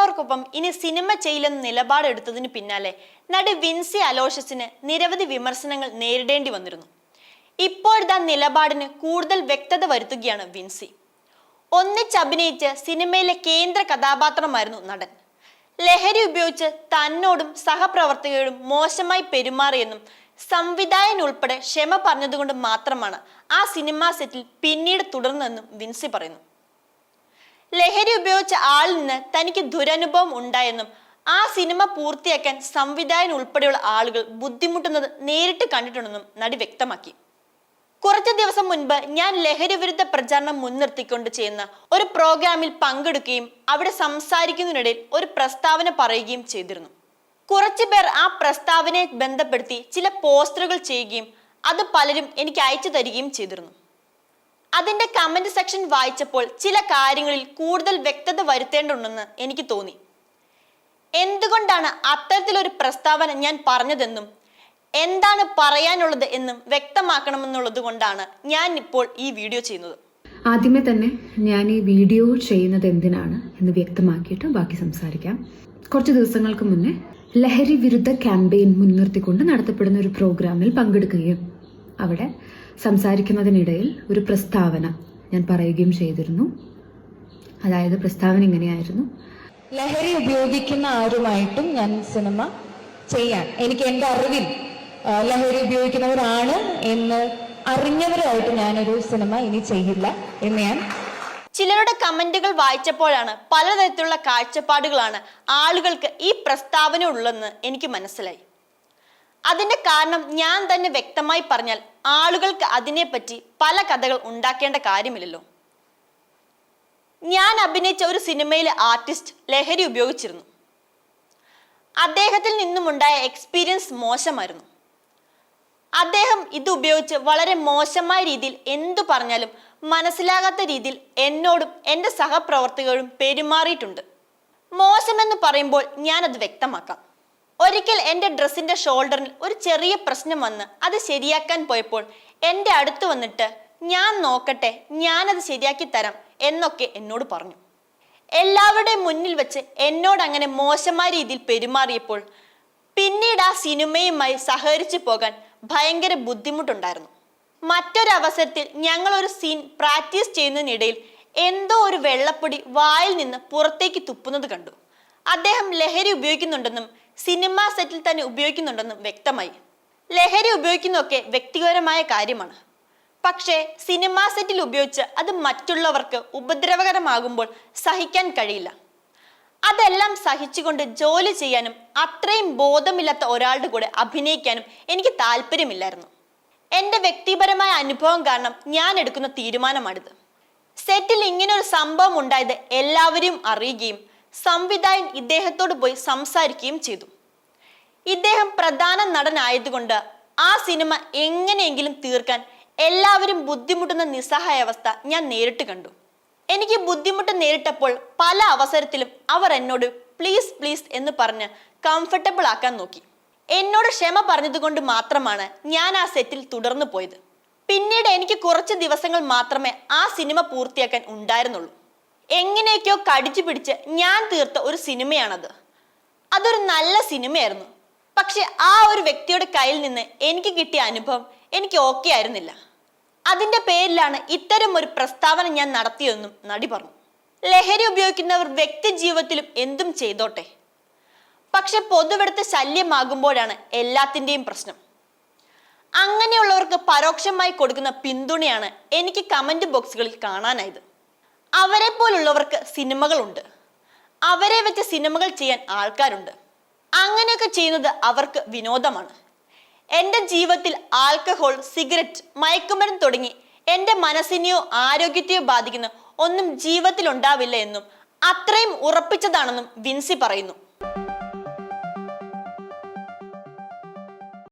അഭിനയിക്കുന്നവർക്കൊപ്പം ഇനി സിനിമ ചെയ്യില്ലെന്ന് നിലപാടെടുത്തതിന് പിന്നാലെ നടി വിൻസി അലോഷ്യസിന് നിരവധി വിമർശനങ്ങൾ നേരിടേണ്ടി വന്നിരുന്നു. ഇപ്പോഴത്തെ നിലപാടിന് കൂടുതൽ വ്യക്തത വരുത്തുകയാണ് വിൻസി. ഒന്നിച്ചഭിനയിച്ച് സിനിമയിലെ കേന്ദ്ര കഥാപാത്രമായിരുന്നു നടൻ. ലഹരി ഉപയോഗിച്ച് തന്നോടും സഹപ്രവർത്തകരോടും മോശമായി പെരുമാറിയെന്നും സംവിധായകൻ ഉൾപ്പെടെ ക്ഷമ പറഞ്ഞതുകൊണ്ട് മാത്രമാണ് ആ സിനിമാ സെറ്റിൽ പിന്നീട് തുടർന്നെന്നും വിൻസി പറയുന്നു. ലഹരി ഉപയോഗിച്ച ആളിൽ നിന്ന് തനിക്ക് ദുരനുഭവം ഉണ്ടായെന്നും ആ സിനിമ പൂർത്തിയാക്കാൻ സംവിധായകൻ ഉൾപ്പെടെയുള്ള ആളുകൾ ബുദ്ധിമുട്ടുന്നത് നേരിട്ട് കണ്ടിട്ടുണ്ടെന്നും നടി വ്യക്തമാക്കി. കുറച്ച് ദിവസം മുൻപ് ഞാൻ ലഹരി വിരുദ്ധ പ്രചാരണം മുൻനിർത്തിക്കൊണ്ട് ചെയ്യുന്ന ഒരു പ്രോഗ്രാമിൽ പങ്കെടുക്കുകയും അവിടെ സംസാരിക്കുന്നതിനിടയിൽ ഒരു പ്രസ്താവന പറയുകയും ചെയ്തിരുന്നു. കുറച്ചു പേർ ആ പ്രസ്താവനയെ ബന്ധപ്പെടുത്തി ചില പോസ്റ്ററുകൾ ചെയ്യുകയും അത് പലരും എനിക്ക് അയച്ചു തരികയും ചെയ്തിരുന്നു. അതിന്റെ കമന്റ് സെക്ഷൻ വായിച്ചപ്പോൾ ചില കാര്യങ്ങളിൽ കൂടുതൽ വ്യക്തത വരുത്തേണ്ടതുണ്ടെന്ന് എനിക്ക് തോന്നി. എന്തുകൊണ്ടാണ് അത്തരത്തിലൊരു പ്രസ്താവന ഞാൻ പറഞ്ഞതെന്നും എന്താണ് പറയാനുള്ളത് എന്നും വ്യക്തമാക്കണമെന്നുള്ളത് കൊണ്ടാണ് ഞാൻ ഇപ്പോൾ ഈ വീഡിയോ ചെയ്യുന്നത്. ആദ്യമേ തന്നെ ഞാൻ ഈ വീഡിയോ ചെയ്യുന്നത് എന്തിനാണ് എന്ന് വ്യക്തമാക്കിയിട്ട് ബാക്കി സംസാരിക്കാം. കുറച്ച് ദിവസങ്ങൾക്ക് മുന്നേ ലഹരി വിരുദ്ധ ക്യാമ്പയിൻ മുൻനിർത്തിക്കൊണ്ട് നടത്തപ്പെടുന്ന ഒരു പ്രോഗ്രാമിൽ പങ്കെടുക്കുകയും അവിടെ സംസാരിക്കുന്നതിനിടയിൽ ഒരു പ്രസ്താവന ഞാൻ പറയുകയും ചെയ്തിരുന്നു. അതായത് പ്രസ്താവന ഇങ്ങനെയായിരുന്നു. ലഹരി ഉപയോഗിക്കുന്ന ആരുമായിട്ടും ഞാൻ സിനിമ ചെയ്യാൻ എനിക്ക് എന്റെ അറിവിൽ ലഹരി ഉപയോഗിക്കുന്നവരാണ് എന്ന് അറിഞ്ഞവരായിട്ട് ഞാനൊരു സിനിമ ഇനി ചെയ്യില്ല എന്ന് ഞാൻ ചിലരുടെ കമന്റുകൾ വായിച്ചപ്പോഴാണ് പലതരത്തിലുള്ള കാഴ്ചപ്പാടുകളാണ് ആളുകൾക്ക് ഈ പ്രസ്താവന ഉള്ളെന്ന് എനിക്ക് മനസ്സിലായി. അതിന്റെ കാരണം ഞാൻ തന്നെ വ്യക്തമായി പറഞ്ഞാൽ ആളുകൾക്ക് അതിനെപ്പറ്റി പല കഥകൾ ഉണ്ടാക്കേണ്ട കാര്യമില്ലല്ലോ. ഞാൻ അഭിനയിച്ച ഒരു സിനിമയിലെ ആർട്ടിസ്റ്റ് ലഹരി ഉപയോഗിച്ചിരുന്നു. അദ്ദേഹത്തിൽ നിന്നുമുണ്ടായ എക്സ്പീരിയൻസ് മോശമായിരുന്നു. അദ്ദേഹം ഇത് ഉപയോഗിച്ച് വളരെ മോശമായ രീതിയിൽ എന്തു പറഞ്ഞാലും മനസ്സിലാകാത്ത രീതിയിൽ എന്നോടും എന്റെ സഹപ്രവർത്തകരും പെരുമാറിയിട്ടുണ്ട്. മോശമെന്ന് പറയുമ്പോൾ ഞാനത് വ്യക്തമാക്കാം. ഒരിക്കൽ എന്റെ ഡ്രസ്സിന്റെ ഷോൾഡറിൽ ഒരു ചെറിയ പ്രശ്നം വന്ന് അത് ശരിയാക്കാൻ പോയപ്പോൾ എന്റെ അടുത്ത് വന്നിട്ട് ഞാൻ നോക്കട്ടെ ഞാനത് ശരിയാക്കി തരാം എന്നൊക്കെ എന്നോട് പറഞ്ഞു. എല്ലാവരുടെയും മുന്നിൽ വെച്ച് എന്നോട് അങ്ങനെ മോശമായ രീതിയിൽ പെരുമാറിയപ്പോൾ പിന്നീട് ആ സിനിമയുമായി സഹകരിച്ചു പോകാൻ ഭയങ്കര ബുദ്ധിമുട്ടുണ്ടായിരുന്നു. മറ്റൊരവസരത്തിൽ ഞങ്ങൾ ഒരു സീൻ പ്രാക്ടീസ് ചെയ്യുന്നതിനിടയിൽ എന്തോ ഒരു വെള്ളപ്പൊടി വായിൽ നിന്ന് പുറത്തേക്ക് തുപ്പുന്നത് കണ്ടു. അദ്ദേഹം ലഹരി ഉപയോഗിക്കുന്നുണ്ടെന്നും സിനിമാ സെറ്റിൽ തന്നെ ഉപയോഗിക്കുന്നുണ്ടെന്നും വ്യക്തമായി. ലഹരി ഉപയോഗിക്കുന്നതൊക്കെ വ്യക്തിപരമായ കാര്യമാണ്. പക്ഷേ സിനിമാ സെറ്റിൽ ഉപയോഗിച്ച് അത് മറ്റുള്ളവർക്ക് ഉപദ്രവകരമാകുമ്പോൾ സഹിക്കാൻ കഴിയില്ല. അതെല്ലാം സഹിച്ചുകൊണ്ട് ജോലി ചെയ്യാനും അത്രയും ബോധമില്ലാത്ത ഒരാളുടെ കൂടെ അഭിനയിക്കാനും എനിക്ക് താല്പര്യമില്ലായിരുന്നു. എന്റെ വ്യക്തിപരമായ അനുഭവം കാരണം ഞാൻ എടുക്കുന്ന തീരുമാനമാണിത്. സെറ്റിൽ ഇങ്ങനെ ഒരു സംഭവം ഉണ്ടായത് എല്ലാവരെയും അറിയുകയും സംവിധായകൻ ഇദ്ദേഹത്തോട് പോയി സംസാരിക്കുകയും ചെയ്തു. ഇദ്ദേഹം പ്രധാന നടനായതുകൊണ്ട് ആ സിനിമ എങ്ങനെയെങ്കിലും തീർക്കാൻ എല്ലാവരും ബുദ്ധിമുട്ടുന്ന നിസ്സഹായാവസ്ഥ ഞാൻ നേരിട്ട് കണ്ടു. എനിക്ക് ബുദ്ധിമുട്ട് നേരിട്ടപ്പോൾ പല അവസരത്തിലും അവർ എന്നോട് പ്ലീസ് പ്ലീസ് എന്ന് പറഞ്ഞ് കംഫർട്ടബിൾ ആക്കാൻ നോക്കി. എന്നോട് ക്ഷമ പറഞ്ഞതുകൊണ്ട് മാത്രമാണ് ഞാൻ ആ സെറ്റിൽ തുടർന്നു പോയത്. പിന്നീട് എനിക്ക് കുറച്ച് ദിവസങ്ങൾ മാത്രമേ ആ സിനിമ പൂർത്തിയാക്കാൻ ഉണ്ടായിരുന്നുള്ളൂ. എങ്ങനെയൊക്കെയോ കടിച്ചു പിടിച്ച് ഞാൻ തീർത്ത ഒരു സിനിമയാണത്. അതൊരു നല്ല സിനിമയായിരുന്നു. പക്ഷെ ആ ഒരു വ്യക്തിയുടെ കയ്യിൽ നിന്ന് എനിക്ക് കിട്ടിയ അനുഭവം എനിക്ക് ഓക്കെ ആയിരുന്നില്ല. അതിന്റെ പേരിലാണ് ഇത്തരം ഒരു പ്രസ്താവന ഞാൻ നടത്തിയെന്നും നടി പറഞ്ഞു. ലഹരി ഉപയോഗിക്കുന്നവർ വ്യക്തി ജീവിതത്തിലും എന്തും ചെയ്തോട്ടെ. പക്ഷെ പൊതുവെടുത്ത് ശല്യമാകുമ്പോഴാണ് എല്ലാത്തിന്റെയും പ്രശ്നം. അങ്ങനെയുള്ളവർക്ക് പരോക്ഷമായി കൊടുക്കുന്ന പിന്തുണയാണ് എനിക്ക് കമന്റ് ബോക്സുകളിൽ കാണാനായത്. അവരെ പോലുള്ളവർക്ക് സിനിമകളുണ്ട്. അവരെ വെച്ച് സിനിമകൾ ചെയ്യാൻ ആൾക്കാരുണ്ട്. അങ്ങനെയൊക്കെ ചെയ്യുന്നത് അവർക്ക് വിനോദമാണ്. എന്റെ ജീവിതത്തിൽ ആൽക്കഹോൾ സിഗരറ്റ് മയക്കുമരുന്ന് തുടങ്ങി എന്റെ മനസ്സിനെയോ ആരോഗ്യത്തെയോ ബാധിക്കുന്ന ഒന്നും ജീവിതത്തിൽ ഉണ്ടാവില്ല എന്നും അത്രയും ഉറപ്പിച്ചതാണെന്നും വിൻസി പറയുന്നു.